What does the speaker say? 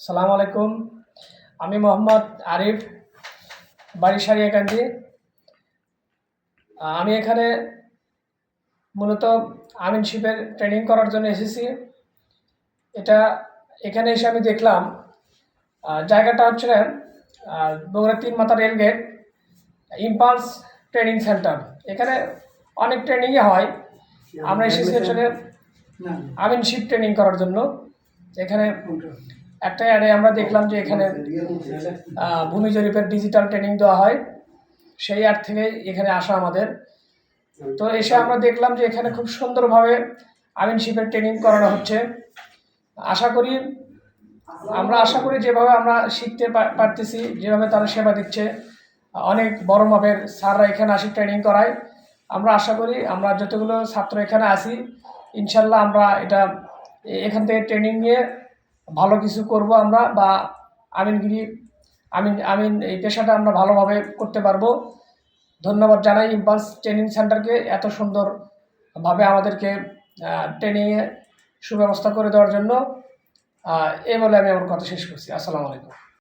সালাম আলাইকুম। আমি মোহাম্মদ আরিফ বাড়ি সারিয়াকান্দি আমি এখানে মূলত আমিনশিপের ট্রেনিং করার জন্য এসেছি। এটা এখানে এসে আমি দেখলাম জায়গাটা হচ্ছে বগুড়া তিন মাথা রেলগেট ইম্পালস ট্রেনিং সেন্টার এখানে অনেক ট্রেনিংই হয়। আমরা এসেছি আসলে আমিনশিপ ট্রেনিং করার জন্য। এখানে একটা অ্যাডে আমরা দেখলাম যে এখানে ভূমি জরিপের ডিজিটাল ট্রেনিং দেওয়া হয়। সেই অ্যাড থেকে এখানে আসা আমাদের। তো এসে আমরা দেখলাম যে এখানে খুব সুন্দরভাবে আমিনশিপের ট্রেনিং করানো হচ্ছে। আশা করি, আমরা আশা করি যেভাবে আমরা শিখতে পারতেছি, যেভাবে তারা সেবা দিচ্ছে, অনেক বড় মাপের স্যাররা এখানে আসি ট্রেনিং করায়। আমরা আশা করি আমরা যতগুলো ছাত্র এখানে আসি ইনশাল্লাহ আমরা এটা এখান থেকে ট্রেনিং নিয়ে ভালো কিছু করব আমরা বা আমিনগিরি আমিন আমিন এই পেশাটা আমরা ভালোভাবে করতে পারব। ধন্যবাদ জানাই ইম্পালস ট্রেনিং সেন্টারকে এত সুন্দরভাবে আমাদেরকে ট্রেনিংয়ে সুব্যবস্থা করে দেওয়ার জন্য। এই বলে আমি আমার কথা শেষ করছি। আসসালামু আলাইকুম।